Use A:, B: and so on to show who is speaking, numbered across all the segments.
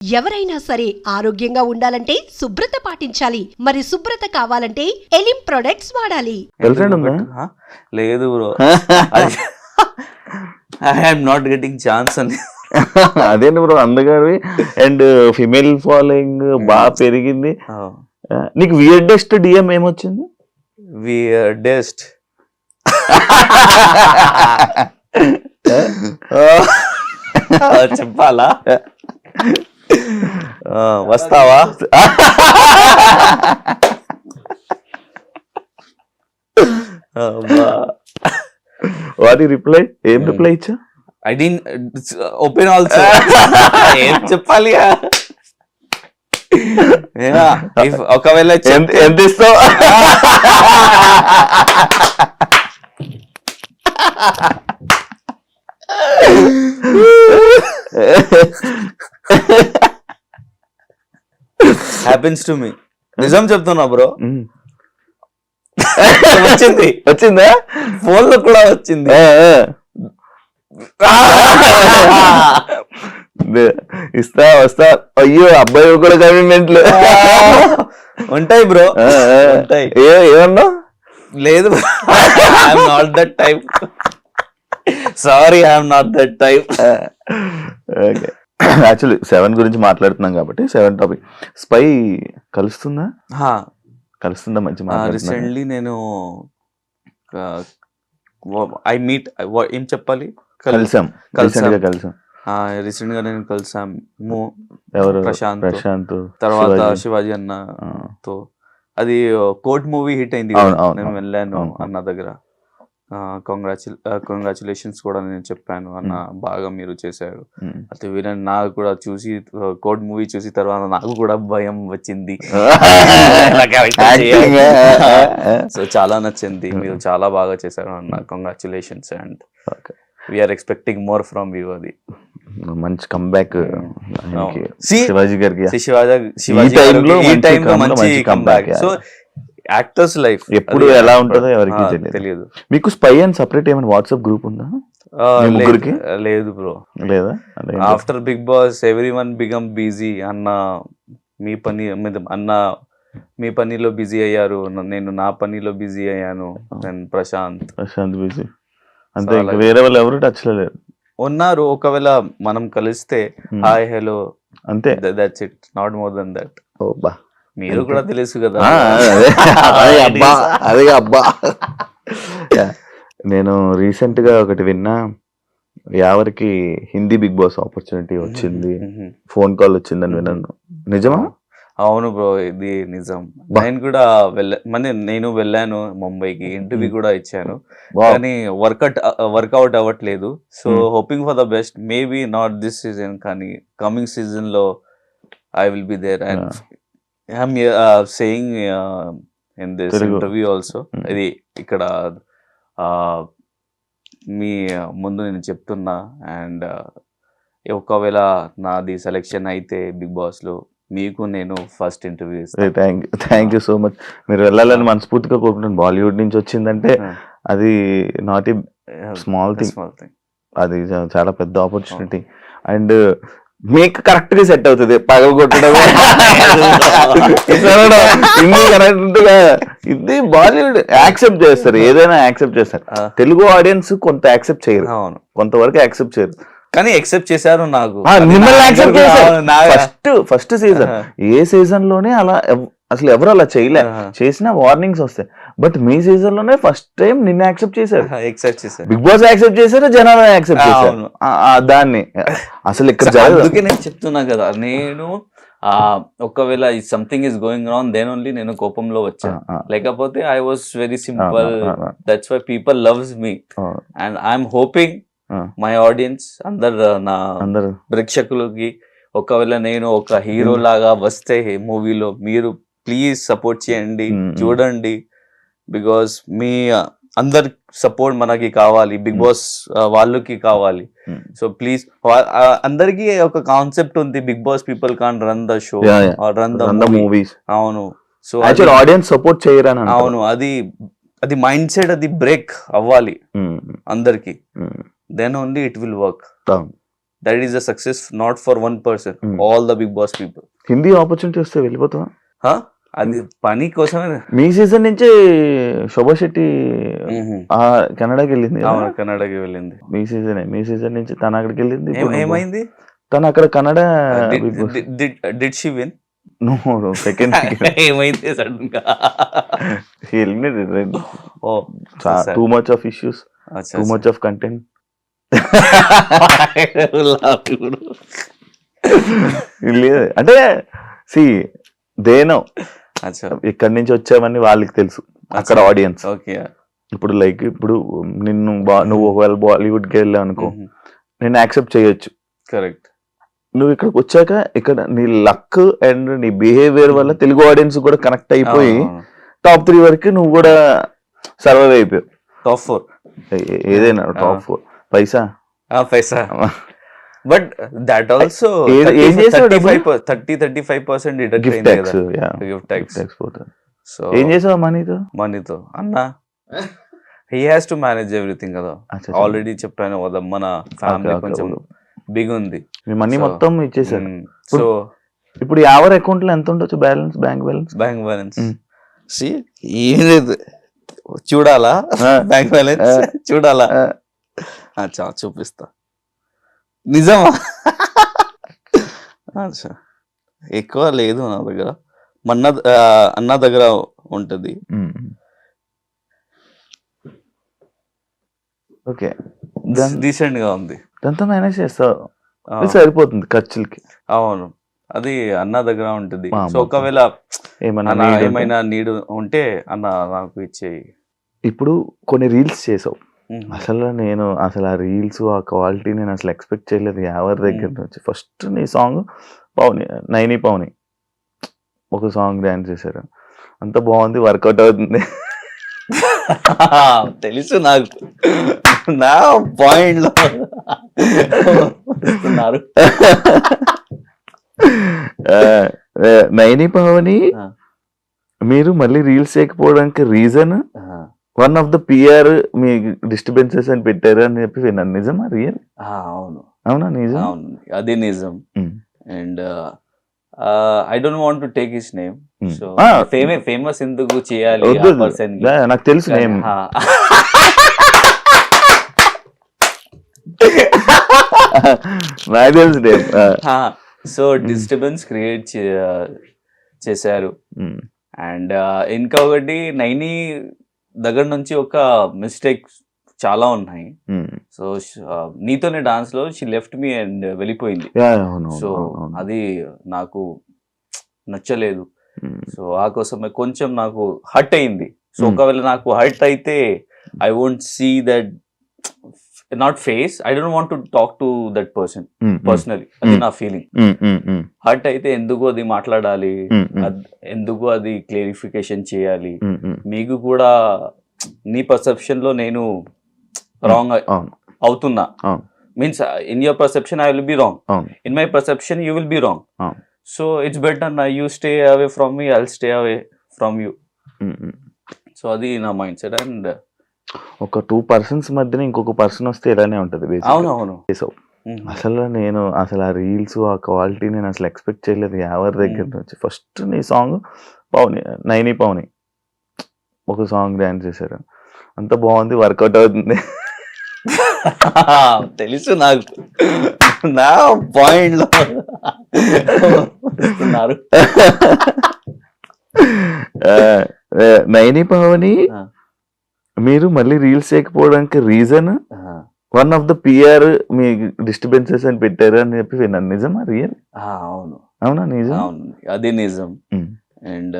A: ఎవరైనా సరే ఆరోగ్యంగా ఉండాలంటే శుభ్రత పాటించాలి. మరి శుభ్రత కావాలంటే ఎలిం ప్రొడక్ట్స్ వాడాలి.
B: గర్ల్ ఫ్రెండ్ ఉందా?
C: హ? లేదు bro. I'm not getting chance అని.
B: అదేంటి బ్రో అందగాడివి? అండ్ ఫిమేల్ ఫాలోయింగ్ బాగా పెరిగింది. నీకు వియర్డెస్ట్ డిఎం ఏమొచ్చింది?
C: డెస్ట్ చెప్పాలా? వస్తావా?
B: వాటి రిప్లై? ఏం రిప్లై ఇచ్చా?
C: ఐ డి ఓపెన్ ఆల్సో ఏం చెప్పాలి? ఒకవేళ
B: ఎంత ఇస్తావు?
C: హ్యాపెన్స్ టు మీ నిజం చెప్తున్నా బ్రో. వచ్చింది.
B: వచ్చిందా?
C: ఫోన్లో కూడా వచ్చింది.
B: ఇస్తా వస్తా. అయ్యో అబ్బాయి కూడా కమిట్మెంట్లు
C: ఉంటాయి బ్రో. ఉంటాయి.
B: ఏ ఏమన్నావు
C: లేదు I'm not that type sorry I'm not that type
B: okay. Actually seven గురించి మాట్లాడుతున్నాం కాబట్టి సెవెన్ టాపిక్ స్పై కలుస్తుందా? కలుస్తుందా మంచి
C: రీసెంట్లీ నేను ఐ మీట్ ఏం చెప్పాలి?
B: కలిసాం.
C: కలిసాం.
B: కలిసాం.
C: రీసెంట్గా నేను కలిసాము
B: ఎవరు?
C: ప్రశాంత్.
B: ప్రశాంత్
C: తర్వాత
B: శివాజీ.
C: అన్న తో. అది కోర్ట్ మూవీ హిట్ అయింది నేను. వెళ్ళాను. అన్న దగ్గర. కంగ్రాచుల్ కంగ్రాచులేషన్స్ కూడా నేను చెప్పాను అన్న బాగా మీరు చేశారు.
B: ఉమ్.
C: అయితే వీళ్ళని నాకు కూడా చూసి కోర్ట్ మూవీ చూసి తర్వాత నాకు కూడా భయం వచ్చింది. సో చాలా నచ్చింది. మీరు చాలా బాగా చేశారు అన్న congratulations and. We are expecting more from you అది
B: మంచి కంబ్యాక్ శివాజీ గారికి.
C: శివాజీ శివాజీ ఈ
B: మంచి
C: time లో
B: come-
C: మంచి కంబ్యాక్ సో యాక్టర్స్ లైఫ్.
B: ఎప్పుడు ఎలా ఉంటుందో ఎవరికి తెలియదు. మీకు స్పై అని సపరేట్ ఏమైనా వాట్సాప్ గ్రూప్ ఉందా?
C: లేదు-
B: ముగ్గురికి?
C: లేదు బ్రో.
B: లేదా?
C: After Bigg Boss everyone became busy అన్న మీ పని అన్న మీ పనిలో బిజీ అయ్యారు. నేను నా పనిలో బిజీ అయ్యాను. నేను ప్రశాంత్
B: ప్రశాంత్ బిజీ అంతే వేరే వాళ్ళు ఎవరు టచ్లో లేరు.
C: ఉన్నారు. ఒకవేళ మనం కలిస్తే
B: Hmm.
C: హాయ్ హలో
B: అంతే.
C: That's it not more than that
B: ఓ బా.
C: మీరు కూడా తెలుసు కదా.
B: అదే అబ్బా అదే అబ్బా. నేను రీసెంట్గా ఒకటి విన్నా. యావరికి హిందీ బిగ్ బాస్ ఆపర్చునిటీ వచ్చింది. ఫోన్ కాల్ వచ్చిందని విన్నాను. నిజమా?
C: అవును బ్రో ఇది నిజం. నేను కూడా వెళ్ళా మన నేను వెళ్ళాను ముంబైకి ఇంటర్వ్యూ. కూడా ఇచ్చాను. కానీ వర్కౌట్ వర్కౌట్ అవ్వట్లేదు. So. Hoping for the best. Maybe not this season కానీ కమింగ్ సీజన్లో I will be there. And I'm saying in this. Interview also
B: Hmm.
C: ఇది ఇక్కడ uh, మీ ముందు నేను చెప్తున్నా అండ్ ఒకవేళ నాది సెలెక్షన్ అయితే బిగ్ బాస్లో మీకు నేను first interview
B: thank thank you so much మీరు వెళ్ళాలని మనస్ఫూర్తిగా కోరుకుంటాను బాలీవుడ్ నుంచి వచ్చిందంటే అది not a small thing
C: small thing
B: అది చాలా పెద్ద ఆపర్చునిటీ అండ్ మీకు కరెక్ట్గా సెట్ అవుతుంది. పగలు కొట్టడం కరెక్ట్గా ఇది బాలీవుడ్ యాక్సెప్ట్ చేస్తారు. ఏదైనా యాక్సెప్ట్ చేస్తారు. తెలుగు ఆడియన్స్ కొంత యాక్సెప్ట్ చేయరు.
C: అవును.
B: కొంతవరకు యాక్సెప్ట్ చేయరు.
C: కానీ చేశారు నాకు.
B: మిమ్మల్ని యాక్సెప్ట్ చేశారు.
C: కూడా నా-
B: ఫస్ట్ ఫస్ట్ సీజన్. ఏ సీజన్లోనే అలా అసలు ఎవరు అలా చేయలే. చేసిన వార్నింగ్స్ వస్తాయి. బట్ మీ సీజన్లోనే ఫస్ట్ టైం నిన్ను యాక్సెప్ట్ చేశారు.
C: చేశారు.
B: బిగ్ బాస్ యాక్సెప్ట్ చేశారు జనాలు యాక్సెప్ట్ చేశారు. దాన్ని. అసలు ఇక్కడ.
C: అందుకే నేను చెప్తున్నా కదా నేను ఒకవేళ something is going wrong then only నేను కోపంలో వచ్చాను లేకపోతే I was very simple that's why people loves me and I'm hoping. My audience అందరు నా
B: అందరూ.
C: ప్రేక్షకులకి ఒకవేళ నేను ఒక హీరో లాగా వస్తే మూవీలో మీరు ప్లీజ్ సపోర్ట్ చేయండి
B: Mm,
C: చూడండి. బికాస్ మీ అందరి సపోర్ట్ మనకి కావాలి బిగ్
B: Mm.
C: బాస్ వాళ్ళకి కావాలి
B: Mm.
C: సో ప్లీజ్ అందరికి ఒక కాన్సెప్ట్ ఉంది big boss people can run the show. Run the
B: movies
C: అవును సో
B: యాక్చువల్ ఆడియన్స్ సపోర్ట్ చేయరని అంటారు.
C: అవును అది అది మైండ్ సెట్ అది బ్రేక్ అవ్వాలి అందరికి then only it will work. That is the success not for one person
B: Hmm.
C: All the big boss people
B: Hindi opportunity వస్తే వెళ్ళిపోతావా
C: అది పని కోసమే.
B: మీ సీజన్ నుంచి శోభా శెట్టి. ఆ కెనడాకి వెళ్ళింది?
C: అవును కన్నడకి వెళ్ళింది.
B: మీ సీజన్ మీ సీజన్ నుంచి తను అక్కడికి వెళ్ళింది
C: ఏమైంది?
B: తను అక్కడ Kannada
C: did she win?
B: Second
C: ఏమైంది సడన్గా ఓ
B: too much of issues too. Much of content లేదు అంటే సి దేనో ఇక్కడి నుంచి వచ్చామని వాళ్ళకి తెలుసు అక్కడ. Audience
C: okay.
B: ఇప్పుడు లైక్ ఇప్పుడు నిన్ను నువ్వు ఒకవేళ బాలీవుడ్కి వెళ్ళావు అనుకో నేను యాక్సెప్ట్ చేయొచ్చు.
C: కరెక్ట్.
B: నువ్వు ఇక్కడికి వచ్చాక ఇక్కడ నీ లక్ అండ్ నీ బిహేవియర్ వల్ల తెలుగు ఆడియన్స్ కూడా కనెక్ట్ అయిపోయి టాప్ త్రీ వరకు నువ్వు కూడా సర్వైవ్ అయిపోయావు.
C: Top four.
B: ఏదైనా టాప్ ఫోర్. పైసా?
C: పైసా. But that also thirty thirty five percent
B: gift tax
C: gift tax
B: పోతుంది
C: సో
B: ఏం చేసావు మనీతో
C: మనీతో. అన్న. He has to manage everything కదా. ఆల్రెడీ చెప్పాను కదా మన ఫ్యామిలీ కొంచెం. బిగ్ ఉంది
B: మనీ మొత్తం ఇచ్చేసారు.
C: సో
B: ఇప్పుడు యావర్ అకౌంట్లో ఎంత ఉండొచ్చు balance bank balance?
C: Bank balance. C ఏం లేదు. చూడాలా. Bank balance. చూడాలా? అచ్చా చూపిస్తా. నిజమా? అచ్చా. ఎక్కువ లేదు నా దగ్గర. మన్న అన్న దగ్గర ఉంటది.
B: ఓకే.
C: డీసెంట్గా ఉంది.
B: దాంతో మేనేజ్ చేస్తావు సరిపోతుంది ఖర్చులకి.
C: అవును. అది అన్న దగ్గర ఉంటుంది. సో. ఒకవేళ ఏమైనా నీడు ఉంటే అన్న నాకు ఇచ్చేయి.
B: ఇప్పుడు కొన్ని రీల్స్ చేసావు. అసలు నేను అసలు ఆ రీల్స్ ఆ క్వాలిటీ నేను అసలు ఎక్స్పెక్ట్ చేయలేదు ఎవరి దగ్గర నుంచి. ఫస్ట్ నీ సాంగ్ పౌని నైని పౌని ఒక సాంగ్ డాన్స్ చేశారు. అంత బాగుంది వర్కౌట్ అవుతుంది.
C: తెలుసు నాకు. నా పాయింట్
B: నైని పవని. మీరు మళ్ళీ reels చేయకపోవడానికి reason one of the PR me disturbances అని పెట్టారు అని చెప్పి విన్నాను. నిజమా? రియల్
C: అవును.
B: అవునా? నిజం?
C: అవును. అది నిజం. And I don't want to take his name. So
B: ఆ,
C: ఫేమస్ ఎందుకు చేయాలి. పర్సన్
B: నాకు తెలుసు నేమ్. నాకు తెలుసు నేమ్.
C: సో డిస్టర్బెన్స్ క్రియేట్ చేశారు. అండ్ ఇంకా ఒకటి నైని దగ్గర నుంచి ఒక మిస్టేక్ చాలా ఉన్నాయి. సో నీతోనే డాన్స్లో షీ లెఫ్ట్ మీ అండ్ వెళ్ళిపోయింది. సో అది నాకు నచ్చలేదు. సో ఆ కోసమే కొంచెం నాకు హర్ట్ అయింది. So
B: Hmm.
C: ఒకవేళ నాకు హర్ట్ అయితే I won't see that not face I don't want to talk to that person personally అది
B: Hmm.
C: నా ఫీలింగ్ హర్ట్ అయితే ఎందుకు అది మాట్లాడాలి? ఎందుకు అది క్లారిఫికేషన్ చేయాలి? మీకు కూడా నీ పర్సెప్షన్లో నేను రాంగ్ అవుతున్నా. Means in your perception I will be wrong in my perception you will be wrong. So it's better నా you stay away from me I'll stay away from you. So అది నా mind set and
B: ఒక two persons మధ్యన ఇంకొక person వస్తే ఇలానే ఉంటది basically.
C: అవును అవును
B: చేసావు
C: Mhm.
B: అసలు నేను అసలు ఆ రీల్స్ ఆ క్వాలిటీ నేను అసలు ఎక్స్పెక్ట్ చేయలేదు ఎవరి దగ్గర. నుంచి ఫస్ట్ నీ సాంగ్ పౌని నైని పౌని ఒక సాంగ్ డాన్స్ చేశారు అంత బాగుంది వర్కౌట్ అవుతుంది
C: తెలుసు నాకు నా పాయింట్
B: నైని పవని. మీరు మళ్ళీ reels చేయకపోవడానికి reason one of the PR me disturbances అని పెట్టారు అని చెప్పి విన్నాను. నిజమా? రియల్
C: అవును.
B: అవునా? నిజం?
C: అవును. అది నిజం. And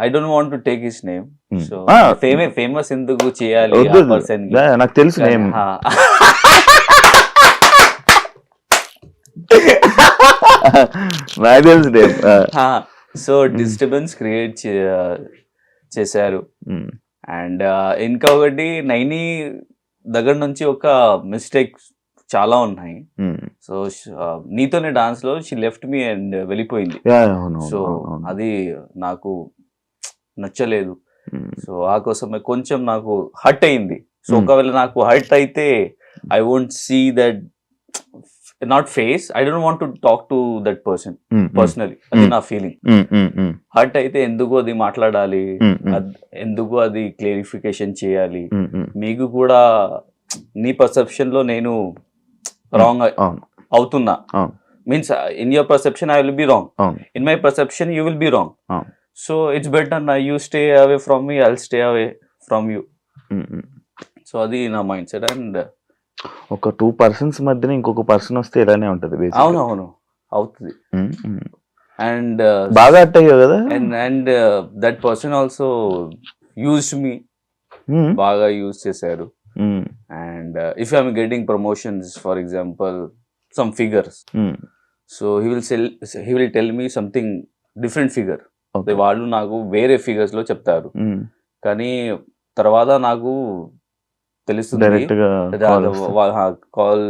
C: I don't want to take his name. So ఫేమే famous ఎందుకు చేయాలి. పర్సన్
B: నాకు తెలుసు నేమ్. నాకు తెలుసు నేమ్.
C: సో డిస్టర్బెన్స్ క్రియేట్ చేశారు. అండ్ ఇంకా ఒకటి నైని దగ్గర నుంచి ఒక మిస్టేక్ చాలా ఉన్నాయి. సో నీతోనే డాన్స్లో షీ లెఫ్ట్ మీ అండ్ వెళ్ళిపోయింది. సో అది నాకు నచ్చలేదు. సో ఆ కోసమే కొంచెం నాకు హర్ట్ అయింది. So
B: Hmm.
C: ఒకవేళ నాకు హర్ట్ అయితే I won't see that not face I don't want to talk to that person personally అది
B: Mm.
C: నా ఫీలింగ్ హర్ట్ అయితే ఎందుకు అది మాట్లాడాలి?
B: ఉమ్,
C: అద్- ఎందుకు అది క్లియరిఫికేషన్ చేయాలి?
B: ఉమ్.
C: మీకు కూడా నీ పర్సెప్షన్లో నేను రాంగ్ అవుతున్నా. Means in your perception I will be wrong in my perception you will be wrong. So it's better నా you stay away from me I'll stay away from you. So అది నా మైండ్ సెట్ అండ్
B: ఒక two persons మధ్యన ఇంకొక person వస్తే ఇలానే ఉంటది.
C: అవును అవును అవుతుంది
B: ఉమ్, ఉమ్.
C: అండ్
B: బాగా అట్ అయ్యావు కదా
C: and and that person also used me బాగా యూజ్ చేశారు and if I'm getting promotions for example some figures. So he will sell he will tell me something different figure. వాళ్ళు నాకు వేరే ఫిగర్స్లో చెప్తారు
B: ఉమ్.
C: కానీ తర్వాత నాకు తెలుస్తుంది. కాల్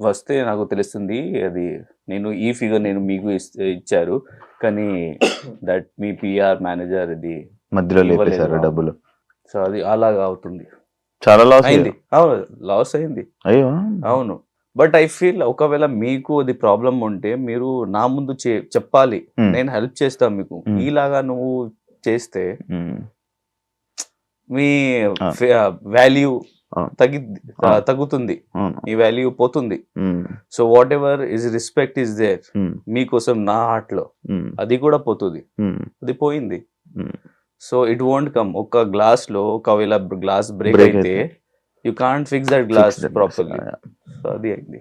C: వస్తే. నాకు తెలుస్తుంది అది. నేను ఈ ఫిగర్ నేను మీకు ఇచ్చారు. కానీ దట్ మీ పిఆర్ మేనేజర్ ఇది
B: మధ్యలో. లేపేశారు డబ్బులు.
C: సో అది అలాగా అవుతుంది.
B: చాలా లాస్
C: అయింది. అవును లాస్ అయింది.
B: అయ్యో.
C: అవును. బట్ ఐ ఫీల్ ఒకవేళ మీకు అది ప్రాబ్లం ఉంటే మీరు నా ముందు చెప్పాలి. నేను హెల్ప్ చేస్తాను మీకు. ఈలాగా నువ్వు చేస్తే మీ. వాల్యూ. తగ్గి. తగ్గుతుంది మీ వాల్యూ పోతుంది so whatever is respect is there మీకోసం నా
B: హార్ట్లో
C: అది కూడా పోతుంది అది పోయింది. సో ఇట్ వోంట్ కమ్ ఒక గ్లాస్లో ఒకవేళ గ్లాస్ బ్రేక్ అయితే. You can't fix that glass properly. So అది అయింది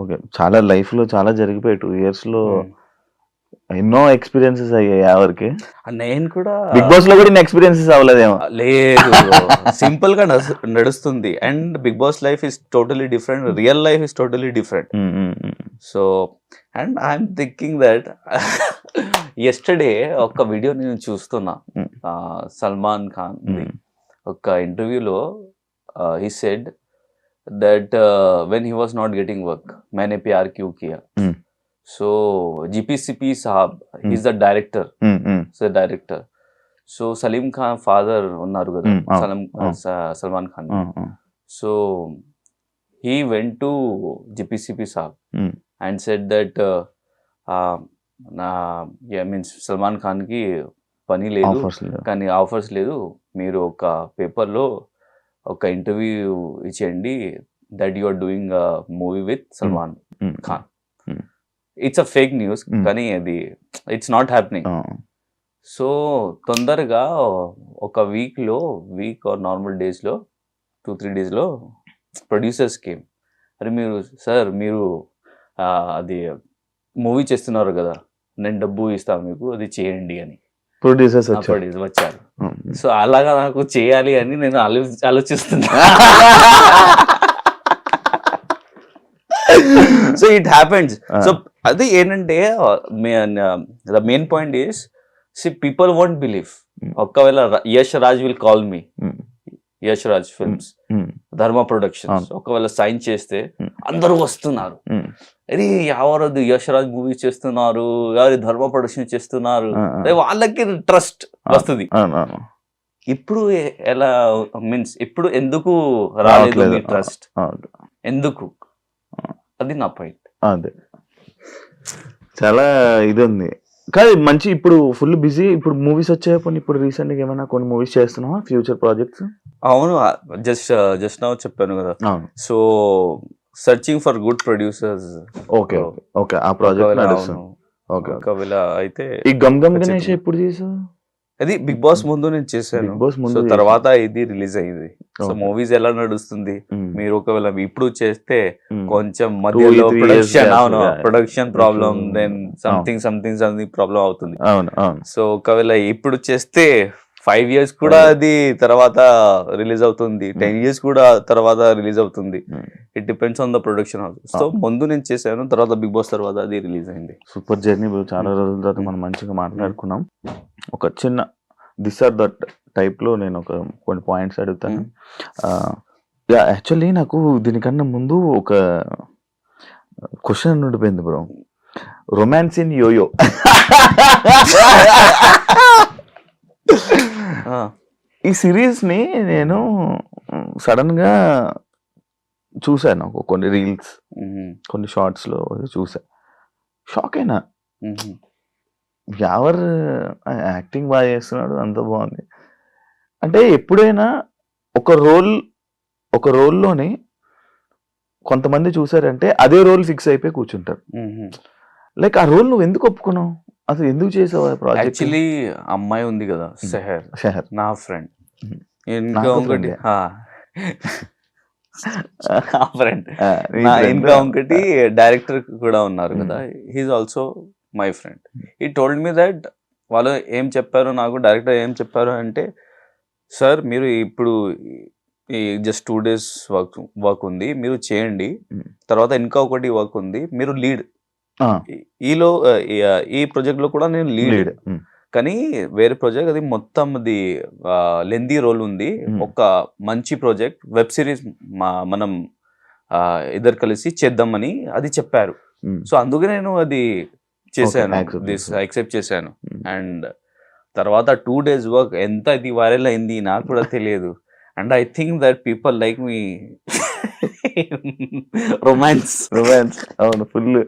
B: ఓకే చాలా లైఫ్లో చాలా జరిగిపోయాయి టూ
C: ఇయర్స్లో.
B: ఎన్నో ఎక్స్పీరియన్సెస్ అయ్యాయి ఎవరికి.
C: నేను కూడా
B: బిగ్ బాస్లో కూడా ఎక్స్పీరియన్సెస్ అవ్వలేదేమో.
C: లేదు. సింపుల్గా నడుస్తుంది. And big boss life is totally different real life is totally different so and I'm thinking that yesterday ఒక వీడియో నేను చూస్తున్నా. సల్మాన్ ఖాన్ ఒక ఇంటర్వ్యూలో he said that when he was not getting work Maine Pyaar Kyun
B: Kiya
C: so GPCP Saab is the director director so Salim Khan father ఉన్నారు కదా
B: Hmm.
C: సలం Salman Khan.
B: Um, um,
C: so he went to జిపిసిపి సాబ్
B: Hmm.
C: And set that నా means Salman ఖాన్కి పని లేదు. కానీ offers లేదు. మీరు ఒక పేపర్లో ఒక ఇంటర్వ్యూ ఇచ్చేయండి that you are doing movie with Salman Khan.
B: Hmm.
C: It's a fake news
B: Hmm.
C: కానీ అది ఇట్స్ నాట్ హ్యాపెనింగ్ సో తొందరగా ఒక వీక్లో వీక్ ఆర్ నార్మల్ డేస్లో టూ త్రీ డేస్లో ప్రొడ్యూసర్స్ కేమ్ అరే మీరు సార్ మీరు అది మూవీ చేస్తున్నారు కదా నేను డబ్బు ఇస్తాను మీకు అది చేయండి అని.
B: ప్రొడ్యూసర్స్
C: ప్రొడ్యూసర్ వచ్చారు. సో అలాగా నాకు చేయాలి అని నేను ఆలో ఆలోచిస్తున్నా. So it happens. సో అది ఏంటంటే the main point is C people won't believe. ఒకవేళ Yash Raj will call me Yash Raj films Dharma productions
B: అవును.
C: ఒకవేళ సైన్ చేస్తే
B: Mm.
C: అందరూ వస్తున్నారు.
B: ఉమ్,
C: అది ఎవరది యష్ రాజ్ మూవీ చేస్తున్నారు? ఎవరి ధర్మ ప్రొడక్షన్ చేస్తున్నారు? వాళ్ళకి ట్రస్ట్ వస్తుంది. ఇప్పుడు ఎలా మీన్స్ ఇప్పుడు ఎందుకు రాలేదు. ట్రస్ట్. ఎందుకు? అది నా పాయింట్
B: అదే. చాలా ఇది ఉంది కాదు మంచి ఇప్పుడు ఫుల్ బిజీ ఇప్పుడు మూవీస్ వచ్చాయి? ఇప్పుడు రీసెంట్గా ఏమైనా కొన్ని మూవీస్ చేస్తున్నావా? ఫ్యూచర్ ప్రాజెక్ట్స్
C: అవును జస్ట్ జస్ట్ నౌ చెప్పాను కదా. So searching for good producers
B: okay okay ఆ ప్రాజెక్ట్ ఓకే.
C: ఒకవేళ అయితే
B: ఈ గమ్ గమ్. గణేష్ ఎప్పుడు చేసావు?
C: అది బిగ్ బాస్ ముందు నేను చేశాను.
B: బిగ్ బాస్ ముందు.
C: తర్వాత ఇది రిలీజ్ అయింది. సో. మూవీస్ ఎలా నడుస్తుంది?
B: ఉమ్,
C: మీరు ఒకవేళ ఇప్పుడు చేస్తే
B: ఉమ్,
C: కొంచెం మధ్యలో ప్రొడక్షన్ అవును. Production problem then something something something problem అవుతుంది.
B: అవును.
C: సో ఒకవేళ ఇప్పుడు చేస్తే ఫైవ్ ఇయర్స్ కూడా
B: Five.
C: అది తర్వాత రిలీజ్ అవుతుంది. టెన్ ఇయర్స్ కూడా తర్వాత రిలీజ్ అవుతుంది.
B: Hmm.
C: It depends on the production house so
B: Ah.
C: ముందు నేను చేశాను తర్వాత బిగ్ బాస్ తర్వాత అది రిలీజ్ అయింది.
B: సూపర్ జర్నీ చాలా
C: Mm.
B: రోజుల తర్వాత మనం మంచిగా మాట్లాడుకున్నాం. ఒక చిన్న దిస్ ఆర్ దట్ టైప్లో నేను ఒక కొన్ని పాయింట్స్ అడుగుతాను. యా యాక్చువల్లీ నాకు దీనికన్నా ముందు ఒక క్వశ్చన్ ఉండిపోయింది bro romance in yoyo
C: Ah.
B: ఈ సిరీస్ని నేను సడన్గా చూసాను ఒక కొన్ని రీల్స్. కొన్ని షార్ట్స్లో చూసా షాక్ అయినా. ఎవరు యాక్టింగ్ బాగా చేస్తున్నాడు అంత బాగుంది అంటే ఎప్పుడైనా ఒక రోల్ ఒక రోల్లోనే కొంతమంది చూసారంటే అదే రోల్ ఫిక్స్ అయిపోయి కూర్చుంటారు. లైక్ ఆ రోల్ నువ్వు ఎందుకు ఒప్పుకున్నావు అసలు ఎందుకు చేసావు ఆ ప్రాజెక్ట్
C: యాక్చువల్లీ అమ్మాయి ఉంది కదా సెహర్
B: షహర్
C: నా ఫ్రెండ్. ఇంకా ఒకటి ఫ్రెండ్
B: నీ.
C: ఇంకా ఒకటి డైరెక్టర్ కూడా ఉన్నారు. కదా he is also my friend he told me that వాళ్ళు ఏం చెప్పారు నాకు డైరెక్టర్ ఏం చెప్పారు అంటే సార్ మీరు ఇప్పుడు ఈ just two days work work ఉంది మీరు చేయండి. తర్వాత ఇంకా ఒకటి వర్క్ ఉంది మీరు లీడ్ ఈలో ఈ- ప్రాజెక్ట్లో కూడా నేను లీడ్ కానీ వేరే ప్రాజెక్ట్ అది మొత్తం అది లెందీ రోల్ ఉంది. ఒక మంచి ప్రాజెక్ట్ వెబ్ సిరీస్ మనం ఇద్దరు కలిసి చేద్దామని అది చెప్పారు. సో అందుకే నేను అది చేశాను. యాక్సెప్ట్ చేశాను. అండ్ తర్వాత టూ డేస్ వర్క్ ఎంత ఇది వైరల్ అయింది నాకు కూడా తెలియదు. And I think that people like me romance
B: romance అవును ఫుల్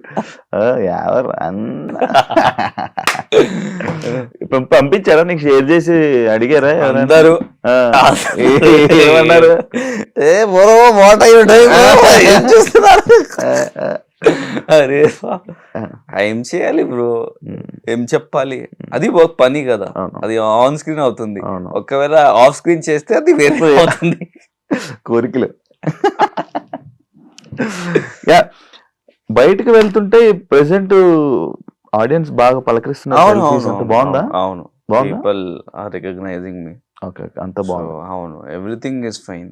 B: ఎవరు? అన్న పంపించారా? నీకు షేర్ చేసి అడిగారా?
C: అందరూ.
B: ఏమన్నారు?
C: ఏ బరో ఏం చూస్తున్నారు? అరే. ఏం చేయాలి బ్రో. ఏం చెప్పాలి? అది ఒక పని కదా. అది ఆన్ స్క్రీన్ అవుతుంది. ఒకవేళ ఆఫ్ స్క్రీన్ చేస్తే అది వేరే అవుతుంది.
B: కోరికలు. యా బయటకు వెళ్తుంటే ప్రెసెంట్ ఆడియన్స్ బాగా పలకరిస్తున్నారు. బాగుందా?
C: అవును
B: బాగుందా?
C: People are recognising me
B: okay అంత బాగుంది.
C: అవును ఎవ్రీథింగ్ ఇస్ ఫైన్